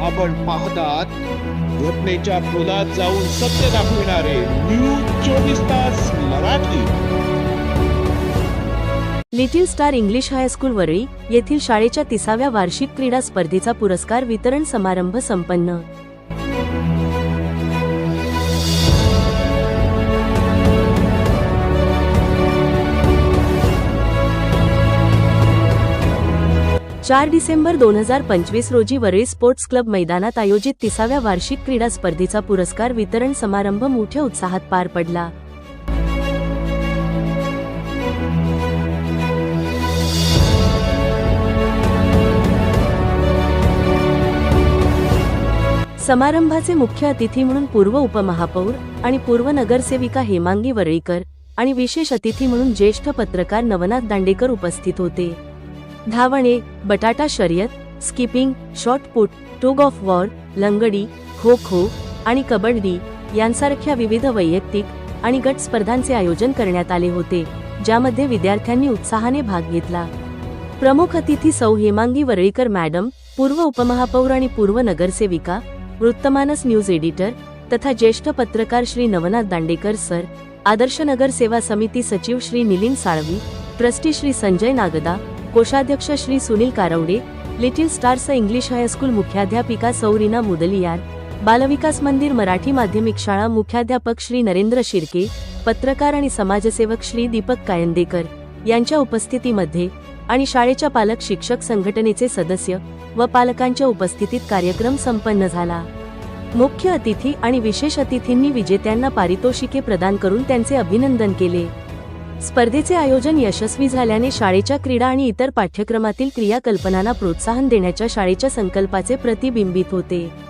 आपण पाहतात घटनेच्या खोलात जाऊन सत्य दाखविणारे न्यूज चोवीस तास Marathi. Little star English high school Worli येथील शाळेच्या तिसाव्या वार्षिक क्रीडा स्पर्धेचा पुरस्कार वितरण समारंभ संपन्न. चार डिसेंबर दोन हजार पंचवीस रोजी वरळी स्पोर्ट्स क्लब मैदानात आयोजित तिसाव्या वार्षिक क्रीडा स्पर्धेचा पुरस्कार वितरण समारंभ मोठ्या उत्साहात पार पडला. समारंभाचे मुख्य अतिथी म्हणून पूर्व उपमहापौर आणि पूर्व नगरसेविका हेमांगी वरळीकर आणि विशेष अतिथी म्हणून ज्येष्ठ पत्रकार नवनाथ दांडेकर उपस्थित होते. धावणे बटाटा शर्यत skipping shotput tug of war langdi kho kho आणि कबड्डी यांसारख्या विविध वैयक्तिक आणि गट स्पर्धांचे आयोजन करण्यात आले होते ज्यामध्ये विद्यार्थ्यांनी उत्साहाने भाग घेतला. प्रमुख अतिथी सौ हेमांगी वरळीकर मॅडम पूर्व उपमहापौर आणि पूर्व नगरसेविका वृत्तमानस न्यूज एडिटर तथा ज्येष्ठ पत्रकार श्री नवनाथ दांडेकर सर आदर्श नगर सेवा समिती सचिव श्री निलिंग साळवी ट्रस्टी श्री संजय नागदा कोषाध्यक्ष Shri Sunil Karawade little stars English high school मुख्याध्यापिका सौरीना मुदलियार बालविकास मंदिर मराठी माध्यमिक शाळा मुख्याध्यापक श्री नरेंद्र शिर्के पत्रकार आणि समाजसेवक श्री दीपक कायंदेकर यांच्या उपस्थितीमध्ये आणि शाळेच्या पालक शिक्षक संघटनेचे सदस्य व पालकांच्या उपस्थितीत कार्यक्रम संपन्न झाला. मुख्य अतिथी आणि विशेष अतिथींनी विजेत्यांना पारितोषिके प्रदान करून त्यांचे अभिनंदन केले. स्पर्धेचे आयोजन यशस्वी झाल्याने शाळेच्या क्रीडा आणि इतर पाठ्यक्रमातील क्रियाकल्पनांना प्रोत्साहन देण्याच्या शाळेच्या संकल्पाचे प्रतिबिंबित होते.